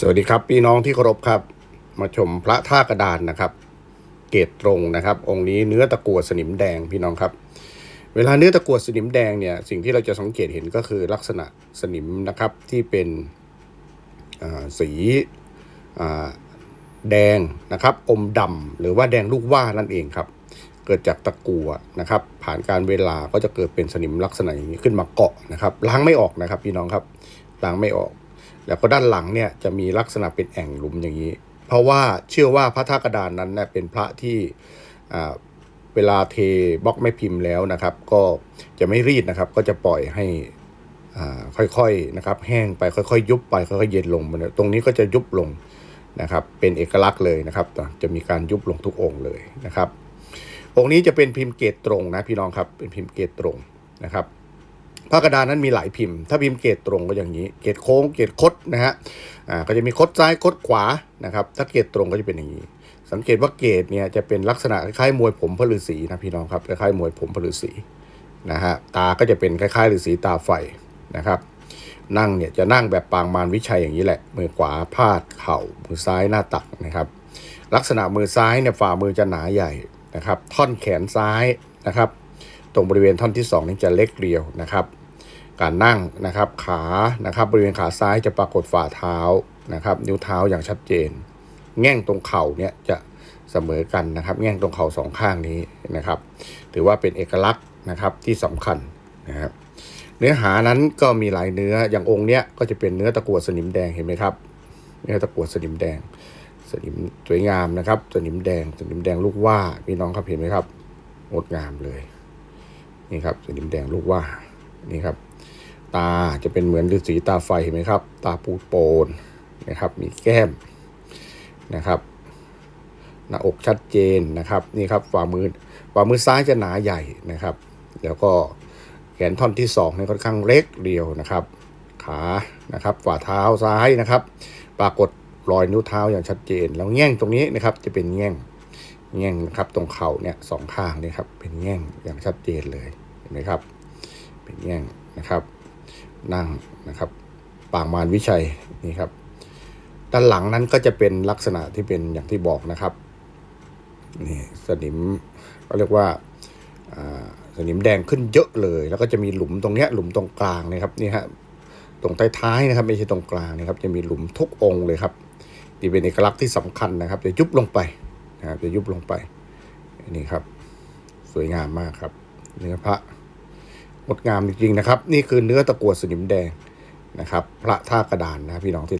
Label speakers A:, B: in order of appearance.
A: สวัสดีครับพี่น้องที่เคารพครับ มาชมพระท่ากระดานนะครับ เกตตรงนะครับ องค์นี้เนื้อตะกั่วสนิมแดงพี่น้องครับ เวลาเนื้อตะกั่วสนิมแดงเนี่ยสิ่งที่เราจะสังเกตเห็นก็คือลักษณะสนิมนะครับที่เป็นสีแดงนะครับ อมดำหรือว่าแดงลูกว่านั่นเองครับ เกิดจากตะกั่วนะครับ ผ่านการเวลาก็จะเกิดเป็นสนิมลักษณะอย่างนี้ขึ้นมาเกาะนะครับล้างไม่ออกนะครับพี่น้องครับล้างไม่ออก แล้วก็ด้านหลังเนี่ยจะมีลักษณะเป็นแอ่งหลุมอย่างนี้ เพราะว่าเชื่อว่าพระธาตุกระดานนั้นเนี่ยเป็นพระที่เวลาเทบล็อกไม่พิมพ์แล้วนะครับ ก็จะไม่รีดนะครับ ก็จะปล่อยให้อ่าค่อยๆนะครับ แห้งไปค่อยๆ ยุบไปค่อยๆเย็นลง ตรงนี้ก็จะยุบลงนะครับ เป็นเอกลักษณ์เลยนะครับ จะมีการยุบลงทุกองค์เลยนะครับ องค์นี้จะเป็นพิมพ์เกตตรงนะพี่น้องครับเป็นพิมพ์เกตตรงนะครับ ผ้ากระดานนั้นมีหลายพิมพ์ ถ้าพิมพ์เกตตรงก็อย่างนี้ เกตโค้ง เกตคดนะฮะ อ่า ก็จะมีคดซ้ายคดขวา นะครับ ถ้าเกตตรงก็จะเป็นอย่างนี้ สังเกตว่าเกตเนี่ยจะเป็นลักษณะคล้ายๆมวยผมพระฤาษีนะพี่น้องครับ คล้ายๆมวยผมพระฤาษีนะฮะ ตาก็จะเป็นคล้ายๆฤาษีตาไฟนะครับ นั่งเนี่ยจะนั่งแบบปางมารวิชัยอย่างนี้แหละ มือขวาพาดเข่า มือซ้ายหน้าตักนะครับ ลักษณะมือซ้ายเนี่ยฝ่ามือจะหนาใหญ่นะครับ ท่อนแขนซ้ายนะครับ ตรงบริเวณท่อนที่สองนี่จะเล็กเรียวนะครับ การนั่งนะครับขานะครับบริเวณขาซ้ายจะปรากฏฝ่าเท้านะครับ นิ้วเท้าอย่างชัดเจน แง่งตรงเข่าเนี่ยจะเสมอกันนะครับ แง่งตรงเข่าสองข้างนี้นะครับ ถือว่าเป็นเอกลักษณ์นะครับที่สำคัญนะครับเนื้อหานั้นก็มีหลายเนื้ออย่างองค์เนี้ยก็จะเป็นเนื้อตะกั่วสนิมแดงเห็นไหมครับ เนื้อตะกั่วสนิมแดง สนิมสวยงามนะครับ สนิมแดง สนิมแดงลูกว่าพี่น้องครับเห็นไหมครับงดงามเลยนี่ครับสนิมแดงลูกว่านี่ครับ ตาจะเป็นเหมือนฤาษีตาไฟเห็นไหมครับ ตาปูดโปนนะครับ มีแก้มนะครับหน้าอกชัดเจนนะครับนี่ครับฝ่ามือฝ่ามือซ้ายจะหนาใหญ่นะครับ แล้วก็แขนท่อนที่สองนี่ค่อนข้างเล็กเดียวนะครับ ขานะครับฝ่าเท้าซ้ายนะครับ ปรากฏรอยนิ้วเท้าอย่างชัดเจน แล้วแง่งตรงนี้นะครับจะเป็นแง่งแง่งนะครับ ตรงเข่าเนี่ยสองข้างนี่ครับเป็นแง่งอย่างชัดเจนเลยเห็นไหมครับ เป็นแง่งนะครับ นั่งนะครับปางมารวิชัยนี่ครับ ด้านหลังนั้นก็จะเป็นลักษณะที่เป็นอย่างที่บอกนะครับนี่สนิมก็เรียกว่าสนิมแดงขึ้นเยอะเลย แล้วก็จะมีหลุมตรงเนี้ยหลุมตรงกลางนะครับนี่ฮะตรงใต้ท้ายนะครับ ไม่ใช่ตรงกลางนะครับ จะมีหลุมทุกองค์เลยครับที่เป็นเอกลักษณ์ที่สำคัญนะครับ จะยุบลงไปนะครับจะยุบลงไปนี่ครับ สวยงามมากครับเนื้อพระ งดงามจริงๆนะครับ นี่คือเนื้อตะกั่วสนิมแดงนะครับ พระท่ากระดานนะพี่น้องที่